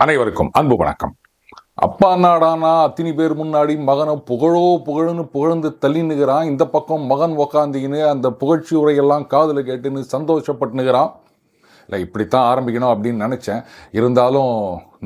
அனைவருக்கும் அன்பு வணக்கம். அப்பா நாடானா அத்தினி பேர் முன்னாடி மகனை புகழோ புகழுன்னு புகழ்ந்து தள்ளினுகிறான் இந்த பக்கம் மகன் உக்காந்தின்னு அந்த புகழ்ச்சி உரையெல்லாம் காதில் கேட்டுன்னு சந்தோஷப்பட்டுனுகிறான் இல்லை இப்படித்தான் ஆரம்பிக்கணும் அப்படின்னு நினச்சேன். இருந்தாலும்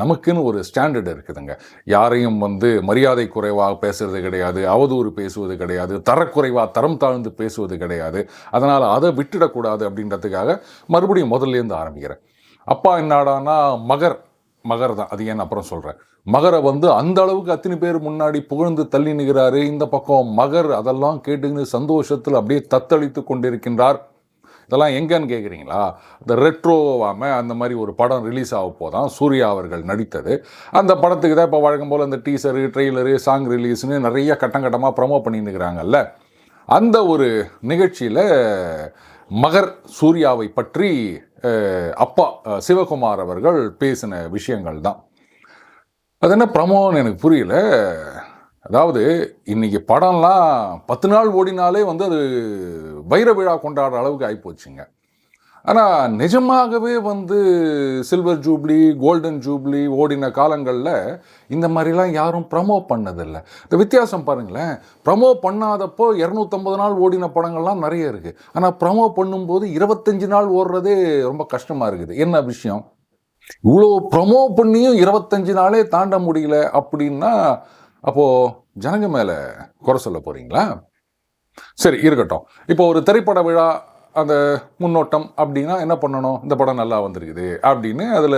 நமக்குன்னு ஒரு ஸ்டாண்டர்ட் இருக்குதுங்க. யாரையும் வந்து மரியாதை குறைவாக பேசுறது கிடையாது அவதூறு பேசுவது கிடையாது தரக்குறைவாக தரம் தாழ்ந்து பேசுவது கிடையாது. அதனால் அதை விட்டுடக்கூடாது அப்படின்றதுக்காக மறுபடியும் முதல்லேருந்து ஆரம்பிக்கிறேன். அப்பா என்னடானா மகர் மகர் தான். அது ஏன் அப்புறம் சொல்கிறேன் மகரை வந்து அந்த அளவுக்கு அத்தனை பேர் முன்னாடி புகழ்ந்து தள்ளி நிற்கிறாரு இந்த பக்கம் மகர் அதெல்லாம் கேட்டுக்கின்னு சந்தோஷத்தில் அப்படியே தத்தளித்து கொண்டிருக்கின்றார். இதெல்லாம் எங்கேன்னு கேட்குறீங்களா இந்த ரெட்ரோவாமல் அந்த மாதிரி ஒரு படம் ரிலீஸ் ஆக போதான் சூர்யா அவர்கள் நடித்தது. அந்த படத்துக்கு தான் இப்போ வழக்கம் போல் அந்த டீசரு ட்ரெய்லரு சாங் ரிலீஸ்னு நிறைய கட்டம் கட்டமாக ப்ரமோ பண்ணின்னுக்கிறாங்கல்ல அந்த ஒரு நிகழ்ச்சியில் மகர் சூர்யாவை பற்றி அப்பா சிவகுமார் அவர்கள் பேசின விஷயங்கள் தான். அது என்ன ப்ரமோன்னு எனக்கு புரியல. அதாவது இன்னைக்கு படம்லாம் பத்து நாள் ஓடினாலே வந்து அது வைர விழா கொண்டாடுற அளவுக்கு ஆகிப்போச்சுங்க ஆனால் நிஜமாகவே வந்து சில்வர் ஜூப்ளி கோல்டன் ஜூப்ளி ஓடின காலங்களில் இந்த மாதிரிலாம் யாரும் ப்ரமோ பண்ணதில்லை. இந்த வித்தியாசம் பாருங்களேன். ப்ரமோ பண்ணாதப்போ இரநூத்தம்பது நாள் ஓடின படங்கள்லாம் நிறைய இருக்குது ஆனால் ப்ரமோ பண்ணும்போது இருபத்தஞ்சி நாள் ஓடுறதே ரொம்ப கஷ்டமாக இருக்குது. என்ன விஷயம்? இவ்வளோ ப்ரமோ பண்ணியும் இருபத்தஞ்சு நாளே தாண்ட முடியல அப்படின்னா அப்போது ஜனங்க மேலே குறை சொல்ல போகிறீங்களா சரி இருக்கட்டும். இப்போ ஒரு திரைப்பட விழா அந்த முன்னோட்டம் அப்படின்னா என்ன பண்ணணும்? இந்த படம் நல்லா வந்திருக்குது அப்படின்னு அதில்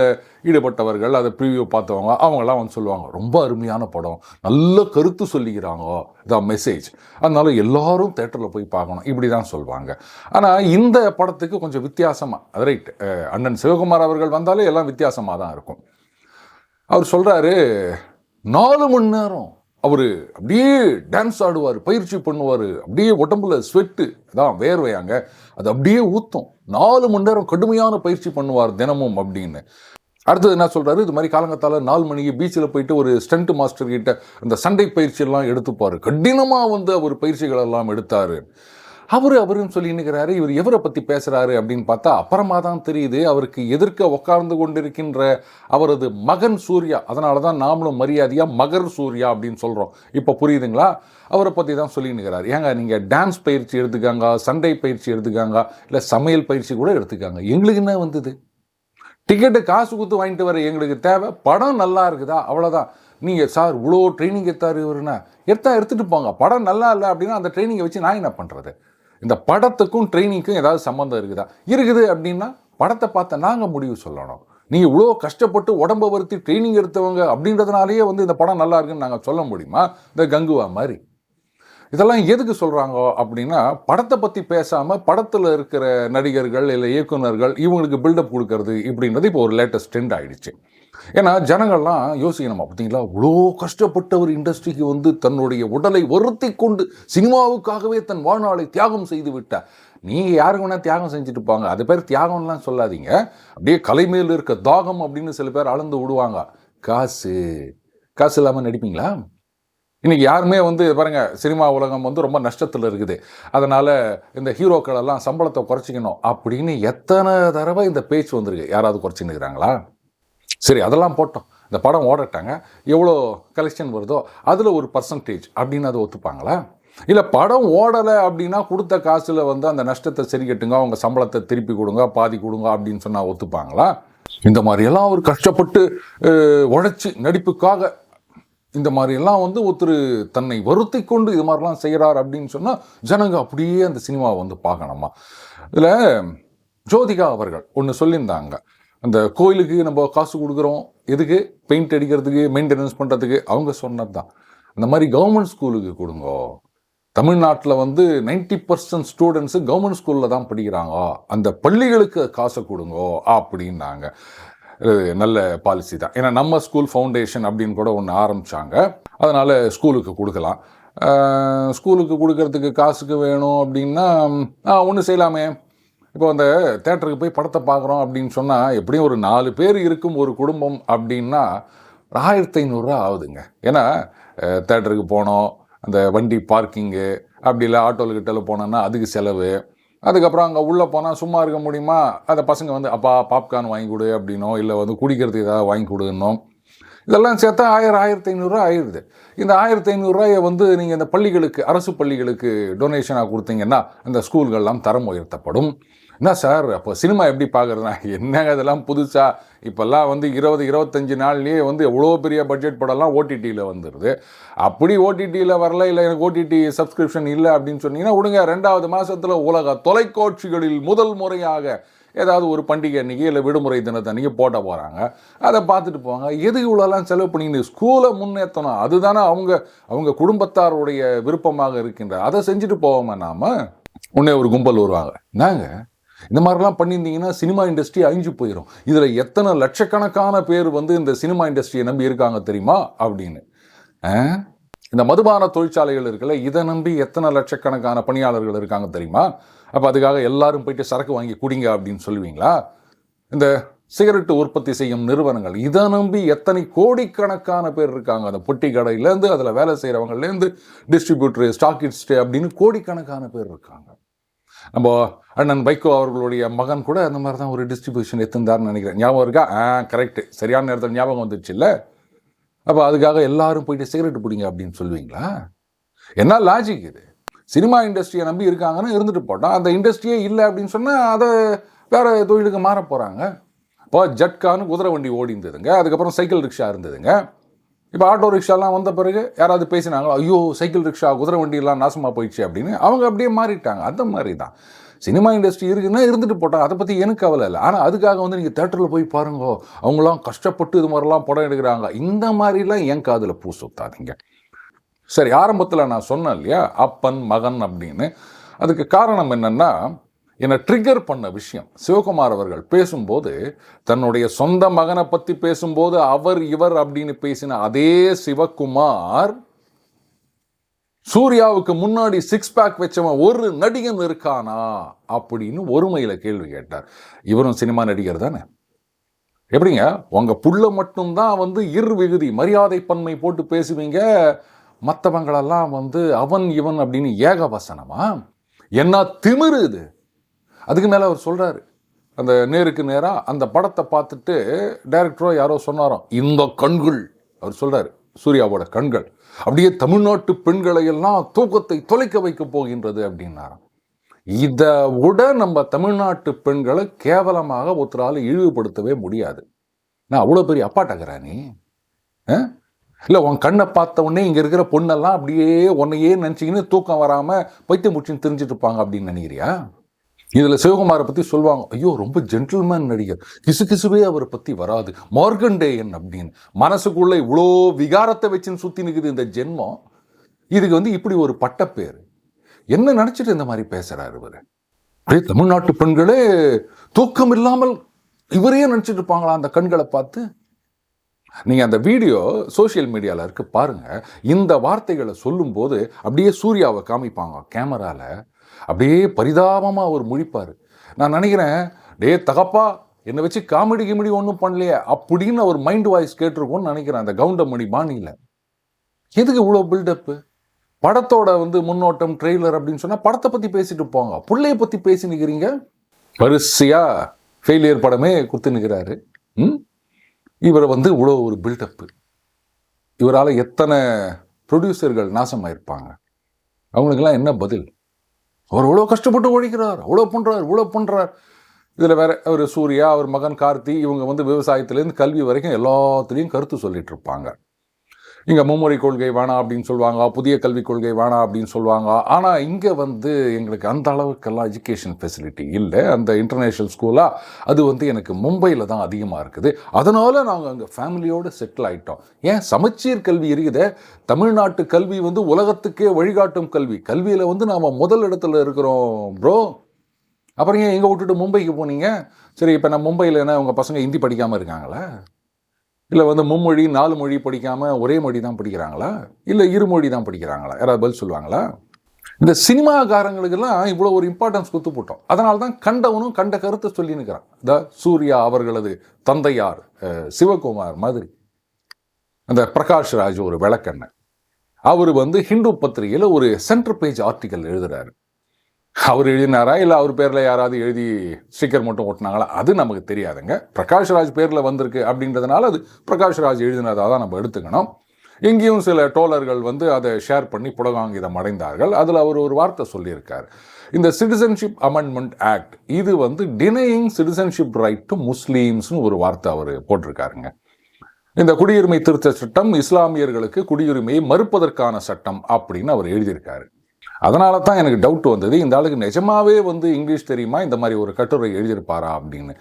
ஈடுபட்டவர்கள் அதை ப்ரிவியூ பார்த்தவங்க அவங்களாம் வந்து சொல்லுவாங்க ரொம்ப அருமையான படம். நல்ல கருத்து சொல்லிக்கிறாங்க. இதான் மெசேஜ் அதனால எல்லாரும் தேட்டரில் போய் பார்க்கணும். இப்படி தான் சொல்லுவாங்க ஆனால் இந்த படத்துக்கு கொஞ்சம் வித்தியாசமாக அது ரைட் அண்ணன் சிவகுமார் அவர்கள் வந்தாலே எல்லாம் வித்தியாசமாக தான் இருக்கும். அவர் சொல்கிறாரு நாலு மணி நேரம். அவர் அப்படியே டான்ஸ் ஆடுவார் பயிற்சி பண்ணுவார் அப்படியே உடம்புல ஸ்வெட்டு தான் வேர்வையாங்க. அது அப்படியே ஊற்றும் நாலு மணி நேரம் கடுமையான பயிற்சி பண்ணுவார் தினமும் அப்படின்னு. அடுத்தது என்ன சொல்கிறாரு இது மாதிரி காலங்கத்தால் நாலு மணிக்கு பீச்சில் போயிட்டு ஒரு ஸ்டண்ட் மாஸ்டர் கிட்ட அந்த சண்டை பயிற்சியெல்லாம் எடுத்துப்பார். கடினமாக வந்து அவர் பயிற்சிகள் எல்லாம் அவர் அவருன்னு சொல்லி நிற்கிறாரு இவர் எவரை பற்றி பேசுகிறாரு அப்படின்னு பார்த்தா அப்புறமா தான் தெரியுது அவருக்கு எதிர்க்க உட்கார்ந்து கொண்டிருக்கின்ற அவரது மகன் சூர்யா. அதனால தான் நாமளும் மரியாதையாக மகர் சூர்யா அப்படின்னு சொல்கிறோம் இப்போ புரியுதுங்களா? அவரை பற்றி தான் சொல்லி நிற்கிறார் ஏங்க நீங்கள் டான்ஸ் பயிற்சி எடுத்துக்காங்க சண்டை பயிற்சி எடுத்துக்காங்க இல்லை சமையல் பயிற்சி கூட எடுத்துக்காங்க. எங்களுக்கு என்ன வந்தது? டிக்கெட்டு காசு கொடுத்து வாங்கிட்டு வர எங்களுக்கு தேவை. படம் நல்லா இருக்குதா? அவ்வளோதான் நீங்கள் சார் இவ்வளோ ட்ரைனிங் எடுத்தார் இவருன்னா. எடுத்தா எடுத்துகிட்டு போங்க. படம் நல்லா இல்லை அப்படின்னா அந்த ட்ரைனிங்கை வச்சு நான் என்ன பண்ணுறது இந்த படத்துக்கும் ட்ரைனிங்க்கும் ஏதாவது சம்மந்தம் இருக்குதா? இருக்குது அப்படின்னா படத்தை பார்த்த நாங்கள் முடிவு சொல்லணும். நீங்கள் இவ்வளோ கஷ்டப்பட்டு உடம்பை வருத்தி ட்ரைனிங் எடுத்தவங்க அப்படின்றதுனாலேயே வந்து இந்த படம் நல்லா இருக்குன்னு நாங்கள் சொல்ல முடியுமா? இந்த கங்குவா மாதிரி. இதெல்லாம் எதுக்கு சொல்கிறாங்க அப்படின்னா படத்தை பற்றி பேசாமல் படத்தில் இருக்கிற நடிகர்கள் இல்லை இயக்குனர்கள் இவங்களுக்கு பில்டப் கொடுக்கறது இப்படின்றது இப்போ ஒரு லேட்டஸ்ட் ட்ரெண்ட் ஆகிடுச்சு ஏன்னா ஜனங்கள்லாம் யோசிக்கணுமா பார்த்தீங்களா இவ்வளோ கஷ்டப்பட்ட ஒரு இண்டஸ்ட்ரிக்கு வந்து தன்னுடைய உடலை வருத்தி கொண்டு சினிமாவுக்காகவே தன் வாழ்நாளை தியாகம் செய்து விட்டார். நீங்கள் யாருக்கு வேணால் தியாகம் செஞ்சுட்டு இருப்பாங்க அது பேர் தியாகம்லாம் சொல்லாதீங்க. அப்படியே கலை மேல் இருக்க தாகம் அப்படின்னு சில பேர் அளந்து விடுவாங்க. காசு. காசு இல்லாமல் நடிப்பீங்களா? இன்றைக்கி யாருமே வந்து பாருங்க சினிமா உலகம் வந்து ரொம்ப நஷ்டத்தில் இருக்குது. அதனால் இந்த ஹீரோக்களெல்லாம் சம்பளத்தை குறைச்சிக்கணும் அப்படின்னு எத்தனை தடவை இந்த பேச்சு வந்திருக்கு. யாராவது குறைச்சின்னு இருக்கிறாங்களா? சரி அதெல்லாம் போட்டோம். இந்த படம் ஓடட்டாங்க. எவ்வளோ கலெக்ஷன் வருதோ அதில் ஒரு பர்சன்டேஜ் அப்படின்னு அதை ஒத்துப்பாங்களா? இல்லை படம் ஓடலை அப்படின்னா கொடுத்த காசில் வந்து அந்த நஷ்டத்தை சரி கட்டுங்க அவங்க சம்பளத்தை திருப்பி கொடுங்க பாதி கொடுங்க அப்படின்னு சொன்னால் ஒத்துப்பாங்களா? இந்த மாதிரியெல்லாம் அவர் கஷ்டப்பட்டு உழைச்சி நடிப்புக்காக இந்த மாதிரியெல்லாம் வந்து ஒருத்தர் தன்னை வருத்தி கொண்டு இது மாதிரிலாம் செய்கிறார் அப்படின்னு சொன்னால் ஜனங்க அப்படியே அந்த சினிமாவை வந்து பார்க்கணுமா? இதில் ஜோதிகா அவர்கள் ஒன்று சொல்லியிருந்தாங்க. அந்த கோயிலுக்கு நம்ம காசு கொடுக்குறோம். எதுக்கு? பெயிண்ட் அடிக்கிறதுக்கு மெயின்டெனன்ஸ் பண்ணுறதுக்கு அவங்க சொன்னது தான் அந்த மாதிரி கவர்மெண்ட் ஸ்கூலுக்கு கொடுங்க. தமிழ்நாட்டில் வந்து 90% பர்சன்ட் ஸ்டூடெண்ட்ஸு கவர்மெண்ட் ஸ்கூலில் தான் படிக்கிறாங்க. அந்த பள்ளிகளுக்கு காசை கொடுங்க அப்படின்னாங்க. நல்ல பாலிசி தான். ஏன்னா நம்ம ஸ்கூல் ஃபவுண்டேஷன் அப்படின்னு கூட ஒன்று ஆரம்பித்தாங்க அதனால் ஸ்கூலுக்கு கொடுக்கலாம். ஸ்கூலுக்கு கொடுக்கறதுக்கு காசுக்கு வேணும் அப்படின்னா ஒன்று செய்யலாமே. இப்போ அந்த தேட்டருக்கு போய் படத்தை பார்க்குறோம் அப்படின்னு சொன்னால் எப்படியும் ஒரு நாலு பேர் இருக்கும் ஒரு குடும்பம் அப்படின்னா ஆயிரத்தி ஐநூறுரூவா ஆகுதுங்க. ஏன்னா தேட்டருக்கு போனோம் அந்த வண்டி பார்க்கிங்கு அப்படி இல்லை ஆட்டோவில் கிட்டல போனோன்னா அதுக்கு செலவு. அதுக்கப்புறம் அங்கே உள்ளே போனால் சும்மா இருக்க முடியுமா? அதை பசங்க வந்து அப்பா பாப்கார்ன் வாங்கி கொடு அப்படின்னோ இல்லை வந்து குடிக்கிறதுக்கு ஏதாவது வாங்கி கொடுன்னோம் இதெல்லாம் சேர்த்தா ஆயிரம் ஆயிரத்தி ஐநூறுரூவா ஆயிடுது இந்த ஆயிரத்தி ஐநூறுரூவாயை வந்து நீங்கள் இந்த பள்ளிகளுக்கு அரசு பள்ளிகளுக்கு டொனேஷனாக கொடுத்தீங்கன்னா அந்த ஸ்கூல்கள்லாம் தரம் உயர்த்தப்படும். என்ன சார்? அப்போ சினிமா எப்படி பார்க்குறதுனா என்னங்க இதெல்லாம் புதுசாக இப்போல்லாம் வந்து இருபது இருபத்தஞ்சி நாள்லேயே வந்து எவ்வளோ பெரிய பட்ஜெட் படம்லாம் ஓடிடியில் வந்துடுது அப்படி ஓடிடியில் வரல இல்லை எனக்கு ஓடிடி சப்ஸ்கிரிப்ஷன் இல்லை அப்படின்னு சொன்னீங்கன்னா விடுங்க. ரெண்டாவது மாதத்தில் உலக தொலைக்காட்சிகளில் முதல் முறையாக ஏதாவது ஒரு பண்டிகை அன்றைக்கி இல்லை விடுமுறை தினத்தை அன்றைக்கி போட்ட போகிறாங்க அதை பார்த்துட்டு போவாங்க எது இவ்வளோலாம் செலவு பண்ணின்னு ஸ்கூலை முன்னேற்றணும் அதுதானே அவங்க அவங்க குடும்பத்தாருடைய விருப்பமாக இருக்கின்ற. அதை செஞ்சுட்டு போவோமா நாம் உடனே ஒரு கும்பல் வருவாங்க நாங்கள் இந்த மாதிரிலாம் பண்ணியிருந்தீங்கன்னா சினிமா இண்டஸ்ட்ரி அழிஞ்சு போயிடும் இதில் எத்தனை லட்சக்கணக்கான பேர் வந்து இந்த சினிமா இண்டஸ்ட்ரியை நம்பி இருக்காங்க தெரியுமா? அப்படின்னு. இந்த மதுபான தொழிற்சாலைகள் இருக்குல்ல இதை நம்பி எத்தனை லட்சக்கணக்கான பணியாளர்கள் இருக்காங்க தெரியுமா? அப்போ அதுக்காக எல்லாரும் போயிட்டு சரக்கு வாங்கி குடிங்க அப்படின்னு சொல்லுவீங்களா? இந்த சிகரெட்டு உற்பத்தி செய்யும் நிறுவனங்கள் இதை நம்பி எத்தனை கோடிக்கணக்கான பேர் இருக்காங்க. அந்த பொட்டி கடையிலேருந்து அதில் வேலை செய்கிறவங்கலேருந்து டிஸ்ட்ரிபியூட்டர் ஸ்டாக்கிஸ்ட் அப்படின்னு கோடிக்கணக்கான பேர் இருக்காங்க. நம்ம அண்ணன் வைகோ அவர்களுடைய மகன் கூட அந்த மாதிரி தான் ஒரு டிஸ்ட்ரிபியூஷன் எடுத்திருந்தார்னு நினைக்கிறேன். ஞாபகம் இருக்கா? ஆ கரெக்டு சரியான நேரத்தில் ஞாபகம் வந்துடுச்சு இல்லை? அப்போ அதுக்காக எல்லாரும் போயிட்டு சிகரெட் பிடிங்க அப்படின்னு சொல்லுவீங்களா? என்ன லாஜிக் இது? சினிமா இண்டஸ்ட்ரியை நம்பி இருக்காங்கன்னு இருந்துட்டு போட்டோம். அந்த இண்டஸ்ட்ரியே இல்லை அப்படின்னு சொன்னால் அதை வேறு தொழிலுக்கு மாற போகிறாங்க இப்போ ஜட்கான்னு குதிரை வண்டி ஓடி இருந்ததுங்க அதுக்கப்புறம் சைக்கிள் ரிக்ஷா இருந்ததுங்க. இப்போ ஆட்டோ ரிக்ஷாலாம் வந்த பிறகு யாராவது பேசினாங்களோ ஐயோ சைக்கிள் ரிக்ஷா குதிரை வண்டியெல்லாம் நாசமாக போயிடுச்சு அப்படின்னு அவங்க அப்படியே மாறிட்டாங்க. அந்த மாதிரி தான். சினிமா இண்டஸ்ட்ரி இருக்குன்னா இருந்துட்டு போட்டாங்க அதை பற்றி எனக்கு கவலை இல்லை. ஆனால் அதுக்காக வந்து நீங்கள் தேட்டரில் போய் பாருங்க அவங்களாம் கஷ்டப்பட்டு இது மாதிரிலாம் படம் எடுக்கிறாங்க. இந்த மாதிரிலாம் என் காதில் பூ சுத்தாதீங்க. சரி ஆரம்பத்தில் நான் சொன்னேன் இல்லையா அப்பன் மகன் அப்படின்னு. அதுக்கு காரணம் என்னென்னா என்னை ட்ரிகர் பண்ண விஷயம். சிவகுமார் அவர்கள் பேசும்போது தன்னுடைய சொந்த மகனை பற்றி பேசும்போது அவர் இவர் அப்படின்னு பேசின அதே சிவகுமார் சூர்யாவுக்கு முன்னாடி சிக்ஸ் பேக் வச்சவன் ஒரு நடிகன் இருக்கானா அப்படின்னு ஒருமையில் கேள்வி கேட்டார். இவரும் சினிமா நடிகர் தானே? எப்படிங்க? உங்கள் புள்ள மட்டும்தான் வந்து இரு விகுதி மரியாதை பன்மை போட்டு பேசுவீங்க. மற்றவங்களெல்லாம் வந்து அவன் இவன் அப்படின்னு ஏகவசனமா? என்ன திமிரு இது? அதுக்கு மேலே அவர் சொல்கிறாரு அந்த நேருக்கு நேராக அந்த படத்தை பார்த்துட்டு டைரக்டரோ யாரோ சொன்னாரோ இந்த கண்கள் அவர் சொல்கிறார் சூர்யாவோட கண்கள். அப்படியே தமிழ்நாட்டு பெண்களை எல்லாம் தூக்கத்தை தொலைக்க வைக்க போகின்றது அப்படின்னாராம். இதை விட நம்ம தமிழ்நாட்டு பெண்களை கேவலமாக ஒருத்தரால் இழிவுபடுத்தவே முடியாது. நான் அவ்வளோ பெரிய அப்பாட்டக்கிறா நீ? இல்லை உன் கண்ணை பார்த்த உடனே இங்கே இருக்கிற பொண்ணெல்லாம் அப்படியே உன்னையே நினச்சிக்கின்னு தூக்கம் வராமல் பைத்தியம் முடிச்சுன்னு தெரிஞ்சிட்ருப்பாங்க அப்படின்னு நினைக்கிறியா? இதில் சிவகுமாரை பற்றி சொல்லுவாங்க ஐயோ ரொம்ப ஜென்டில்மேன் நடிகர். கிசு கிசுவே அவரை பற்றி வராது. மார்கண்டேயன் அப்படின்னு. மனசுக்குள்ளே இவ்வளோ விகாரத்தை வச்சுன்னு சுற்றி நிற்குது இந்த ஜென்மம். இதுக்கு வந்து இப்படி ஒரு பட்டப்பேர் என்ன நினச்சிட்டு இந்த மாதிரி பேசுகிறார் இவர்? அப்படியே தமிழ்நாட்டு பெண்களே தூக்கம் இல்லாமல் இவரையே நினச்சிட்டு இருப்பாங்களா அந்த கண்களை பார்த்து? நீங்கள் அந்த வீடியோ சோஷியல் மீடியாவில் இருக்குது பாருங்க. இந்த வார்த்தைகளை சொல்லும்போது அப்படியே சூர்யாவை காமிப்பாங்க கேமராவில் அப்படியே பரிதாபமாக அவர் முழிப்பார். நான் நினைக்கிறேன் டே தகப்பா என்னை வச்சு காமெடி கிமெடி ஒன்றும் பண்ணலையே அப்படின்னு அவர் மைண்ட் வாய்ஸ் கேட்டிருக்கோன்னு நினைக்கிறேன் அந்த கவுண்டமணி பாணியில். எதுக்கு இவ்வளோ பில்டப்பு படத்தோட வந்து முன்னோட்டம் ட்ரெய்லர் அப்படின்னு சொன்னால் படத்தை பற்றி பேசிட்டு போங்க பிள்ளைய பற்றி பேசி நிற்கிறீங்க வரிசையாக ஃபெயிலியர் படமே குத்து நிற்கிறாரு ம்? இவரை வந்து இவ்வளோ ஒரு பில்டப்பு இவரால் எத்தனை ப்ரொடியூசர்கள் நாசமாயிருப்பாங்க? அவங்களுக்கெல்லாம் என்ன பதில்? அவர் இவ்வளோ கஷ்டப்பட்டு உழைக்கிறார் அவ்வளோ பண்ணுறார் இவ்வளோ பண்ணுறார் இதில் வேற அவர் சூர்யா அவர் மகன் கார்த்தி இவங்க வந்து விவசாயத்துலேருந்து கல்வி வரைக்கும் எல்லாத்துலேயும் கருத்து சொல்லிகிட்ருப்பாங்க இங்கே மும்மொழி கொள்கை வேணாம் அப்படின்னு சொல்லுவாங்க புதிய கல்விக் கொள்கை வேணாம் அப்படின்னு சொல்லுவாங்க. ஆனால் இங்கே வந்து எங்களுக்கு அந்த அளவுக்கெல்லாம் எஜுகேஷன் ஃபெசிலிட்டி இல்லை. அந்த இன்டர்நேஷ்னல் ஸ்கூலாக அது வந்து எனக்கு மும்பையில் தான் அதிகமாக இருக்குது. அதனால் நாங்கள் அங்கே ஃபேமிலியோடு செட்டில் ஆகிட்டோம் ஏன்? சமச்சீர் கல்வி இருக்குது தமிழ்நாட்டு கல்வி வந்து உலகத்துக்கே வழிகாட்டும் கல்வி. கல்வியில் வந்து நாம் முதல் இடத்துல இருக்கிறோம் ப்ரோ அப்புறம் ஏன் எங்கே விட்டுட்டு மும்பைக்கு போனீங்க? சரி இப்போ நான் மும்பையில் என்ன உங்கள் பசங்க ஹிந்தி படிக்காமல் இருக்காங்களே? இல்லை வந்து மும்மொழி நாலு மொழி படிக்காமல் ஒரே மொழி தான் படிக்கிறாங்களா? இல்லை இருமொழி தான் படிக்கிறாங்களா? யாராவது பதில் சொல்லுவாங்களா? இந்த சினிமாக்காரங்களுக்கெல்லாம் இவ்வளோ ஒரு இம்பார்ட்டன்ஸ் கொடுத்து போட்டோம். அதனால தான் கண்டவனும் கண்ட கருத்தை சொல்லி நிற்கிறான் இந்த சூர்யா அவர்களது தந்தையார் சிவகுமார் மாதிரி. அந்த பிரகாஷ் ராஜ் ஒரு விளக்கண்ணன். அவர் வந்து ஹிந்து பத்திரிகையில் ஒரு சென்டர் பேஜ் ஆர்டிக்கல் எழுதுறாரு. அவர் எழுதினாரா இல்லை அவர் பேரில் யாராவது எழுதி ஸ்டிக்கர் மட்டும் ஓட்டினாங்களா? அது நமக்கு தெரியாதுங்க. பிரகாஷ்ராஜ் பேரில் வந்திருக்கு அப்படின்றதுனால அது பிரகாஷ்ராஜ் எழுதினதாக தான் நம்ம எடுத்துக்கணும். இங்கேயும் சில டோலர்கள் வந்து அதை ஷேர் பண்ணி புடகாங்கிதம் அடைந்தார்கள். அதில் அவர் ஒரு வார்த்தை சொல்லியிருக்கார். இந்த சிட்டிசன்ஷிப் அமெண்ட்மெண்ட் ஆக்ட் இது வந்து டினையிங் சிட்டிசன்ஷிப் ரைட் டு முஸ்லீம்ஸ்னு ஒரு வார்த்தை அவர் போட்டிருக்காருங்க. இந்த குடியுரிமை திருத்த சட்டம் இஸ்லாமியர்களுக்கு குடியுரிமையை மறுப்பதற்கான சட்டம் அப்படின்னு அவர் எழுதியிருக்காரு. அதனால தான் எனக்கு டவுட் வந்தது. இந்த ஆளுக்கு நிஜமாவே வந்து இங்கிலீஷ் தெரியுமா? இந்த மாதிரி ஒரு கட்டுரை எழுதியிருப்பாரா அப்படின்னு.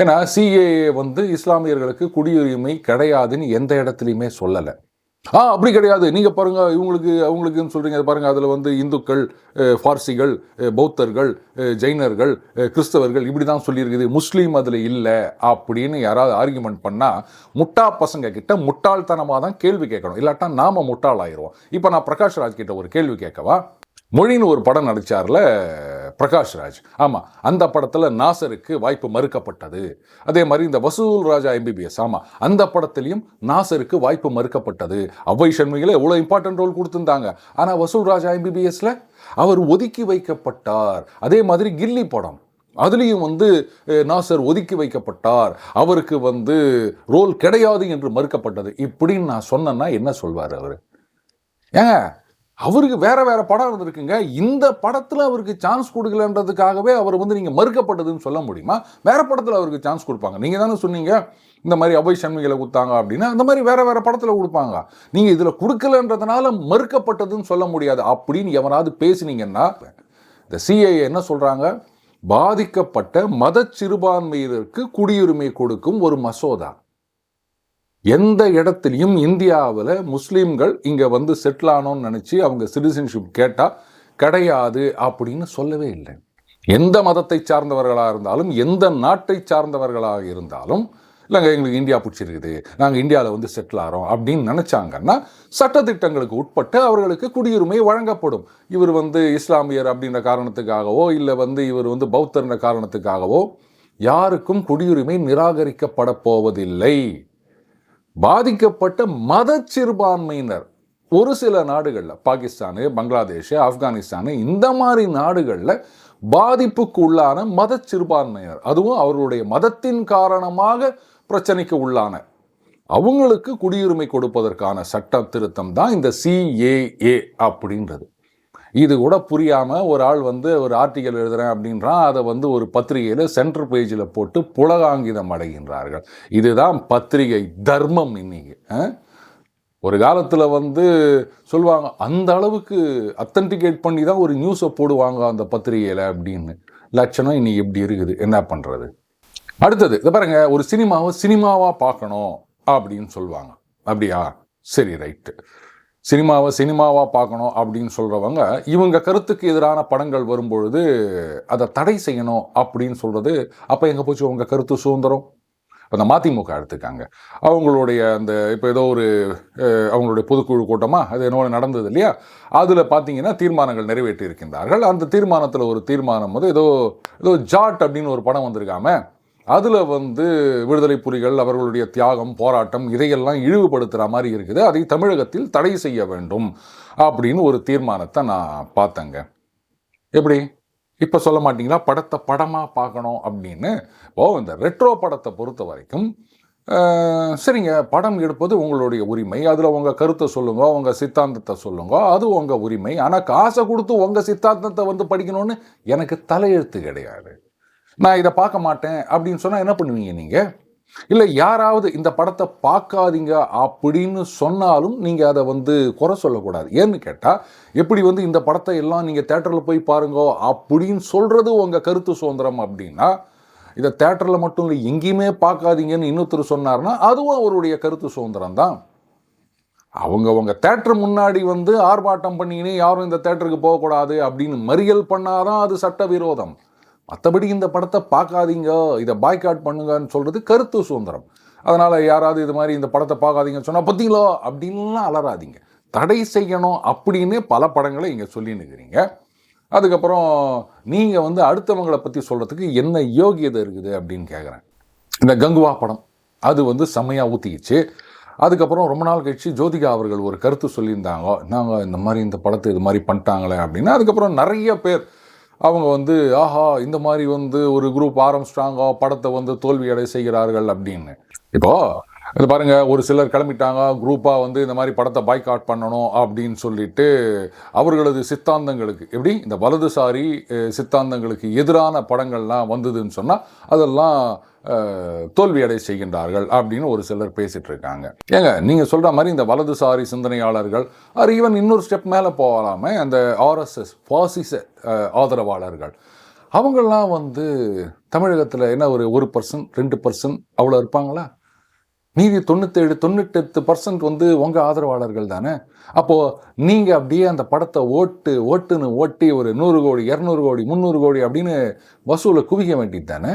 ஏன்னா சிஏஏ வந்து இஸ்லாமியர்களுக்கு குடியுரிமை கிடையாதுன்னு எந்த இடத்துலையுமே சொல்லலை. ஆ அப்படி கிடையாது. நீங்கள் பாருங்கள் இவங்களுக்கு அவங்களுக்குன்னு சொல்கிறீங்க பாருங்கள் அதில் வந்து இந்துக்கள் ஃபார்சிகள் பார்சிகள் பௌத்தர்கள் ஜெயினர்கள் கிறிஸ்தவர்கள் இப்படி தான் சொல்லியிருக்குது. முஸ்லீம் அதில் இல்லை அப்படின்னு யாராவது ஆர்கியூமெண்ட் பண்ணால் முட்டா பசங்க கிட்ட முட்டாள்தனமாக தான் கேள்வி கேட்கணும். இல்லாட்டா நாம் முட்டாள் ஆயிடுவோம் இப்போ நான் பிரகாஷ் ராஜ் கிட்ட ஒரு கேள்வி கேட்கவா? மொழின்னு ஒரு படம் நடிச்சார்ல பிரகாஷ் ராஜ். ஆமாம் அந்த படத்தில் நாசருக்கு வாய்ப்பு மறுக்கப்பட்டது. அதே மாதிரி இந்த வசூல் ராஜா எம்பிபிஎஸ் ஆமாம் அந்த படத்திலையும் நாசருக்கு வாய்ப்பு மறுக்கப்பட்டது. அவ்வை சண்முகில எவ்வளோ இம்பார்ட்டன்ட் ரோல் கொடுத்துருந்தாங்க. ஆனால் வசூல் ராஜா எம்பிபிஎஸ்ல அவர் ஒதுக்கி வைக்கப்பட்டார். அதே மாதிரி கில்லி படம். அதுலேயும் வந்து நாசர் ஒதுக்கி வைக்கப்பட்டார். அவருக்கு வந்து ரோல் கிடையாது என்று மறுக்கப்பட்டது. இப்படின்னு நான் சொன்னேன்னா என்ன சொல்வார் அவர்? ஏங்க அவருக்கு வேற வேற படம் இருந்திருக்குங்க. இந்த படத்தில் அவருக்கு சான்ஸ் கொடுக்கலன்றதுக்காகவே அவர் வந்து நீங்கள் மறுக்கப்பட்டதுன்னு சொல்ல முடியுமா? வேற படத்தில் அவருக்கு சான்ஸ் கொடுப்பாங்க. நீங்கள் தானே சொன்னீங்க இந்த மாதிரி அபய் சண்மிகளை கொடுத்தாங்க அப்படின்னா அந்த மாதிரி வேற வேற படத்தில் கொடுப்பாங்க. நீங்கள் இதில் கொடுக்கலன்றதுனால மறுக்கப்பட்டதுன்னு சொல்ல முடியாது. அப்படின்னு எவனாவது பேசுனீங்கன்னா இந்த சிஐ என்ன சொல்கிறாங்க பாதிக்கப்பட்ட மத சிறுபான்மையினருக்கு குடியுரிமை கொடுக்கும் ஒரு மசோதா. எந்த இடத்துலையும் இந்தியாவில் முஸ்லீம்கள் இங்கே வந்து செட்டில் ஆனோன்னு நினச்சி அவங்க சிட்டிசன்ஷிப் கேட்டால் கிடையாது அப்படின்னு சொல்லவே இல்லை. எந்த மதத்தை சார்ந்தவர்களாக இருந்தாலும் எந்த நாட்டை சார்ந்தவர்களாக இருந்தாலும் இல்லைங்க எங்களுக்கு இந்தியா பிடிச்சிருக்குது நாங்கள் இந்தியாவில் வந்து செட்டில் ஆகிறோம் அப்படின்னு நினச்சாங்கன்னா சட்டத்திட்டங்களுக்கு உட்பட்டு அவர்களுக்கு குடியுரிமை வழங்கப்படும். இவர் வந்து இஸ்லாமியர் அப்படின்ற காரணத்துக்காகவோ இல்லை வந்து இவர் வந்து பௌத்தர்ன்ற காரணத்துக்காகவோ யாருக்கும் குடியுரிமை நிராகரிக்கப்பட போவதில்லை. பாதிக்கப்பட்ட மத சிறுபான்மையினர் ஒரு சில நாடுகளில் பாகிஸ்தானு பங்களாதேஷ் ஆப்கானிஸ்தானு இந்த மாதிரி நாடுகளில் பாதிப்புக்கு உள்ளான மத சிறுபான்மையினர் அதுவும் அவர்களுடைய மதத்தின் காரணமாக பிரச்சனைக்கு உள்ளான. அவங்களுக்கு குடியுரிமை கொடுப்பதற்கான சட்ட திருத்தம் தான் இந்த சிஏஏ அப்படின்றது. இது கூட புரியாமல் ஒரு ஆள் வந்து ஒரு ஆர்டிக்கல் எழுதுகிறேன் அப்படின்றான். அதை வந்து ஒரு பத்திரிகையில் சென்டர் பேஜில் போட்டு புலகாங்கிதம் அடைகின்றார்கள். இதுதான் பத்திரிகை தர்மம் இன்னைக்கு. ஆ? ஒரு காலத்தில் வந்து சொல்லுவாங்க அந்த அளவுக்கு அத்தன்டிகேட் பண்ணி தான் ஒரு நியூஸை போடுவாங்க அந்த பத்திரிகையில் அப்படின்னு. லட்சணம் இன்னைக்கு எப்படி இருக்குது. என்ன பண்ணுறது அடுத்தது இதை பாருங்க ஒரு சினிமாவை சினிமாவாக பார்க்கணும் அப்படின்னு சொல்லுவாங்க. அப்படியா? சரி ரைட்டு சினிமாவை சினிமாவாக பார்க்கணும் அப்படின்னு சொல்கிறவங்க இவங்க கருத்துக்கு எதிரான படங்கள் வரும்பொழுது அதை தடை செய்யணும் அப்படின்னு சொல்கிறது அப்போ எங்கே போச்சு? உங்கள் கருத்து சுதந்திரம். அந்த மதிமுக எடுத்துக்காங்க. அவங்களுடைய அந்த இப்போ ஏதோ ஒரு அவங்களுடைய பொதுக்குழு கூட்டமாக அது என்னோட நடந்தது இல்லையா? அதில் பார்த்தீங்கன்னா தீர்மானங்கள் நிறைவேற்றி இருக்கின்றார்கள் அந்த தீர்மானத்தில் ஒரு தீர்மானம் வந்து ஏதோ ஏதோ ஜாட் அப்படின்னு ஒரு படம் வந்திருக்காம அதில் வந்து விடுதலை புலிகள் அவர்களுடைய தியாகம் போராட்டம் இதையெல்லாம் இழிவுபடுத்துகிற மாதிரி இருக்குது. அதை தமிழகத்தில் தடை செய்ய வேண்டும் அப்படின்னு ஒரு தீர்மானத்தை நான் பார்த்தேங்க. எப்படி? இப்போ சொல்ல மாட்டீங்களா? படத்தை படமாக பார்க்கணும் அப்படின்னு. ஓ இந்த ரெட்ரோ படத்தை பொறுத்த வரைக்கும் சரிங்க படம் எடுப்பது உங்களுடைய உரிமை. அதில் உங்கள் கருத்தை சொல்லுங்க உங்கள் சித்தாந்தத்தை சொல்லுங்க அது உங்கள் உரிமை. ஆனால் காசை கொடுத்து உங்கள் சித்தாந்தத்தை வந்து படிக்கணும்னு எனக்கு தலையெழுத்து கிடையாது. நான் இதை பார்க்க மாட்டேன் அப்படின்னு சொன்னால் என்ன பண்ணுவீங்க நீங்கள் இல்லை யாராவது இந்த படத்தை பார்க்காதீங்க அப்படின்னு சொன்னாலும் நீங்கள் அதை வந்து குறை சொல்லக்கூடாது. ஏன்னு கேட்டால் எப்படி வந்து இந்த படத்தை எல்லாம் நீங்கள் தேட்டரில் போய் பாருங்க அப்படின்னு சொல்கிறது உங்கள் கருத்து சுதந்திரம் அப்படின்னா இதை தேட்டரில் மட்டும் இல்லை எங்கேயுமே பார்க்காதீங்கன்னு இன்னொருத்தர் சொன்னார்னா அதுவும் அவருடைய கருத்து சுதந்திரம் தான். அவங்க அவங்க தேட்டர் முன்னாடி வந்து ஆர்ப்பாட்டம் பண்ணிக்கினே யாரும் இந்த தேட்டருக்கு போகக்கூடாது அப்படின்னு மறியல் பண்ணாதான் அது சட்டவிரோதம். மற்றபடி இந்த படத்தை பார்க்காதீங்க இதை பாய்காட் பண்ணுங்கன்னு சொல்கிறது கருத்து சுதந்திரம். அதனால் யாராவது இது மாதிரி இந்த படத்தை பார்க்காதீங்கன்னு சொன்னால் பார்த்தீங்களோ அப்படின்லாம் அலறாதீங்க. தடை செய்யணும் அப்படின்னு பல படங்களை இங்கே சொல்லி அதுக்கப்புறம் நீங்கள் வந்து அடுத்தவங்களை பற்றி சொல்கிறதுக்கு என்ன யோகியதை இருக்குது அப்படின்னு கேட்குறேன் இந்த கங்குவா படம் அது வந்து செம்மையாக ஊற்றிக்கிச்சு அதுக்கப்புறம் ரொம்ப நாள் கழிச்சு ஜோதிகா அவர்கள் ஒரு கருத்து சொல்லியிருந்தாங்க. நாங்கள் இந்த மாதிரி இந்த படத்தை இது மாதிரி பண்ணிட்டாங்களே அப்படின்னா. அதுக்கப்புறம் நிறைய பேர் அவங்க வந்து ஆஹா இந்த மாதிரி வந்து ஒரு குரூப் ஆரம்பிச்சிட்டாங்க படத்தை வந்து தோல்வியடை செய்கிறார்கள் அப்படின்னு. இப்போ இது பாருங்க ஒரு சிலர் கிளம்பிட்டாங்க குரூப்பாக வந்து இந்த மாதிரி படத்தை பாய்காட் பண்ணணும் அப்படின்னு சொல்லிட்டு அவர்களது சித்தாந்தங்களுக்கு எப்படி? இந்த வலதுசாரி சித்தாந்தங்களுக்கு எதிரான படங்கள்லாம் வந்ததுன்னு சொன்னால் அதெல்லாம் தோல்வியடை செய்கின்றார்கள் அப்படின்னு ஒரு சிலர் பேசிட்டு இருக்காங்க ஏங்க நீங்கள் சொல்கிற மாதிரி இந்த வலதுசாரி சிந்தனையாளர்கள் அது ஈவன் இன்னொரு ஸ்டெப் மேலே போகலாமே அந்த ஆர்எஸ்எஸ் பாசிச ஆதரவாளர்கள். அவங்கெல்லாம் வந்து தமிழகத்தில் என்ன ஒரு ஒரு பர்சன்ட் ரெண்டு பர்சன்ட் அவ்வளோ இருப்பாங்களா? மீதி தொண்ணூத்தேழு தொண்ணூத்தெட்டு பர்சன்ட் வந்து உங்கள் ஆதரவாளர்கள் தானே? அப்போது நீங்கள் அப்படியே அந்த படத்தை ஓட்டு ஓட்டுன்னு ஓட்டி ஒரு நூறு கோடி இரநூறு கோடி முந்நூறு கோடி அப்படின்னு வசூலை குவிக்க வேண்டியது தானே?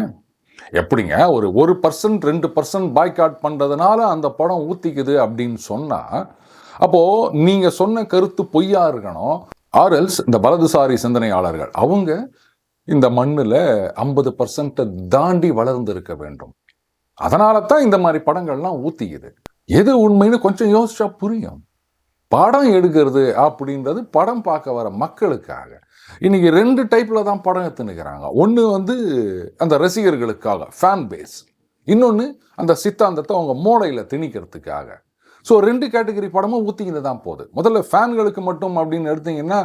எப்படிங்க? ஒரு ஒரு பர்சன்ட் ரெண்டு பர்சன்ட் பாய்காட் பண்ணுறதுனால அந்த படம் ஊற்றிக்குது அப்படின்னு சொன்னால் அப்போது நீங்கள் சொன்ன கருத்து பொய்யா இருக்கணும். ஆர்எல்ஸ் இந்த வலதுசாரி சிந்தனையாளர்கள் அவங்க இந்த மண்ணில் ஐம்பது பர்சன்ட்டை தாண்டி வளர்ந்திருக்க வேண்டும். அதனால தான் இந்த மாதிரி படங்கள்லாம் ஊற்றிக்குது எது உண்மைன்னு கொஞ்சம் யோசிச்சா புரியும். படம் எடுக்கிறது அப்படின்றது படம் பார்க்க வர மக்களுக்காக. இன்றைக்கி ரெண்டு டைப்பில் தான் படம் எடுத்துனுக்கிறாங்க ஒன்று வந்து அந்த ரசிகர்களுக்காக ஃபேன் பேஸ் இன்னொன்று அந்த சித்தாந்தத்தை அவங்க மூளையில் திணிக்கிறதுக்காக. ஸோ ரெண்டு கேட்டகரி படமும் ஊற்றிக்கிட்டு தான் போகுது. முதல்ல ஃபேன்களுக்கு மட்டும் அப்படின்னு எடுத்தீங்கன்னா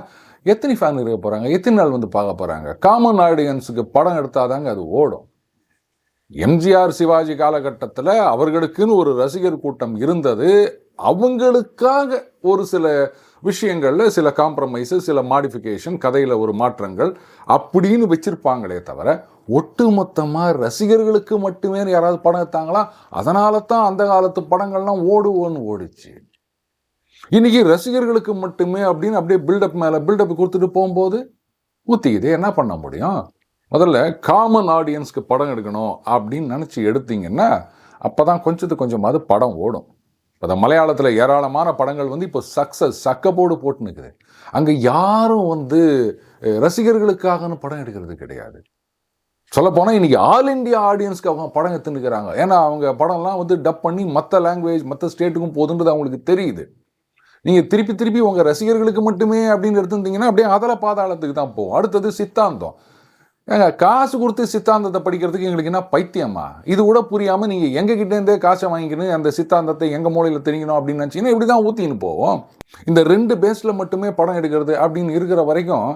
எத்தனை ஃபேன் இருக்க போகிறாங்க எத்தனை நாள் வந்து பார்க்க போகிறாங்க காமன் ஆடியன்ஸுக்கு படம் எடுத்தாதாங்க அது ஓடும். எம்ஜிஆர் சிவாஜி காலகட்டத்தில் அவர்களுக்குன்னு ஒரு ரசிகர் கூட்டம் இருந்தது. அவங்களுக்காக ஒரு சில விஷயங்களில் சில காம்ப்ரமைஸு சில மாடிஃபிகேஷன் கதையில் ஒரு மாற்றங்கள் அப்படின்னு வச்சுருப்பாங்களே தவிர ஒட்டுமொத்தமாக ரசிகர்களுக்கு மட்டுமே யாராவது படம் எடுத்தாங்களா? அதனால தான் அந்த காலத்து படங்கள்லாம் ஓடுவோன்னு ஓடிச்சு. இன்றைக்கி ரசிகர்களுக்கு மட்டுமே அப்படின்னு அப்படியே பில்டப் மேலே பில்டப் கொடுத்துட்டு போகும்போது ஊற்றிக்குது என்ன பண்ண முடியும்? முதல்ல காமன் ஆடியன்ஸ்க்கு படம் எடுக்கணும் அப்படின்னு நினச்சி எடுத்தீங்கன்னா அப்போ தான் கொஞ்சத்துக்கு கொஞ்சமாவது படம் ஓடும். இப்போ மலையாளத்தில் ஏராளமான படங்கள் வந்து இப்போ சக்ஸஸ் சக்கப்போடு போட்டு நிற்குது அங்கே யாரும் வந்து ரசிகர்களுக்காகனு ரசிகர்களுக்காகன்னு படம் எடுக்கிறது கிடையாது. சொல்லப்போனால் இன்றைக்கி ஆல் இந்தியா ஆடியன்ஸ்க்கு அவங்க படம் எடுத்துன்னுக்கிறாங்க. ஏன்னா அவங்க படம்லாம் வந்து டப் பண்ணி மற்ற லாங்குவேஜ் மற்ற ஸ்டேட்டுக்கும் போகுதுன்றது அவங்களுக்கு தெரியுது. நீங்கள் திருப்பி திருப்பி உங்கள் ரசிகர்களுக்கு மட்டுமே அப்படின்னு எடுத்துருந்தீங்கன்னா அப்படியே அதல பாதாளத்துக்கு தான் போகும். அடுத்தது சித்தாந்தம். ஏங்க காசு கொடுத்து சித்தாந்தத்தை படிக்கிறதுக்கு எங்களுக்கு என்ன பைத்தியமா? இது கூட புரியாமல் நீங்கள் எங்ககிட்டேருந்தே காசை வாங்கிக்கணும் அந்த சித்தாந்தத்தை எங்கள் மூலையில் தெரியணும் அப்படின்னு நினச்சிங்கன்னா இப்படி தான் ஊற்றின்னு போவோம். இந்த ரெண்டு பேஸில் மட்டுமே படம் எடுக்கிறது அப்படின்னு இருக்கிற வரைக்கும்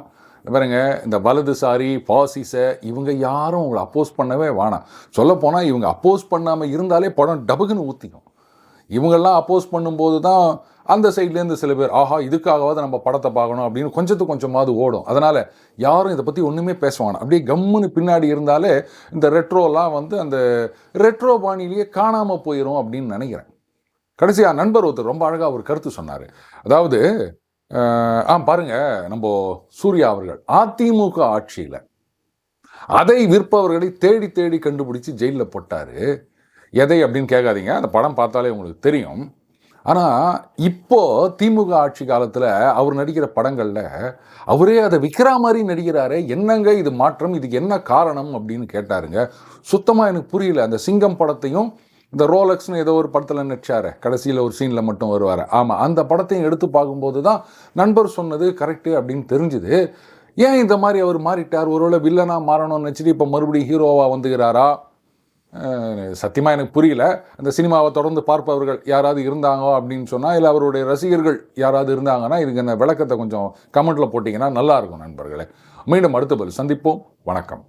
பாருங்க இந்த வலதுசாரி பாசிச இவங்க யாரும் உங்களை அப்போஸ் பண்ணவே வேணாம். சொல்லப்போனால் இவங்க அப்போஸ் பண்ணாமல் இருந்தாலே படம் டபுக்குன்னு ஊற்றிக்கும் இவங்கெல்லாம் அப்போஸ் பண்ணும்போது தான் அந்த சைட்லேருந்து சில பேர் ஆஹா இதுக்காகவாது நம்ம படத்தை பார்க்கணும் அப்படின்னு கொஞ்சத்துக்கு கொஞ்சமாவது ஓடும். அதனால் யாரும் இதை பற்றி ஒன்றுமே பேசுவாங்க அப்படியே கம்முன்னு பின்னாடி இருந்தாலே இந்த ரெட்ரோலாம் வந்து அந்த ரெட்ரோ பாணியிலேயே காணாமல் போயிடும் அப்படின்னு நினைக்கிறேன். கடைசியாக நண்பர் ஒருத்தர் ரொம்ப அழகாக ஒரு கருத்து சொன்னார். அதாவது ஆ பாருங்க நம்ம சூர்யா அவர்கள் அதிமுக ஆட்சியில் அதை விற்பவர்களை தேடி தேடி கண்டுபிடிச்சு ஜெயிலில் போட்டார். எதை அப்படின்னு கேட்காதீங்க. அந்த படம் பார்த்தாலே உங்களுக்கு தெரியும். ஆனால் இப்போது திமுக ஆட்சி காலத்தில் அவர் நடிக்கிற படங்களில் அவரே அதை விற்கிற மாதிரி நடிக்கிறாரு. என்னங்க இது மாற்றம்? இதுக்கு என்ன காரணம் அப்படின்னு கேட்டாருங்க. சுத்தமாக எனக்கு புரியல. அந்த சிங்கம் படத்தையும் இந்த ரோலக்ஸ்னு ஏதோ ஒரு படத்தில் நடிச்சாரு. கடைசியில் ஒரு சீனில் மட்டும் வருவார். ஆமாம் அந்த படத்தையும் எடுத்து பார்க்கும்போது தான் நண்பர் சொன்னது கரெக்டு அப்படின்னு தெரிஞ்சுது. ஏன் இந்த மாதிரி அவர் மாறிட்டார்? ஒருவேளை வில்லனா மாறணும்னு நினச்சிட்டு இப்போ மறுபடியும் ஹீரோவாக வந்துகிறாரா? சத்தியமாக எனக்கு புரியல. அந்த சினிமாவை தொடர்ந்து பார்ப்பவர்கள் யாராவது இருந்தாங்க அப்படின்னு சொன்னால் இல்லை அவருடைய ரசிகர்கள் யாராவது இருந்தாங்கன்னா இதுக்கு என்ன விளக்கத்தை கொஞ்சம் கமெண்ட்டில் போட்டிங்கன்னா நல்லா இருக்கும் நண்பர்களே. மீண்டும் அடுத்த பதில் சந்திப்போம். வணக்கம்.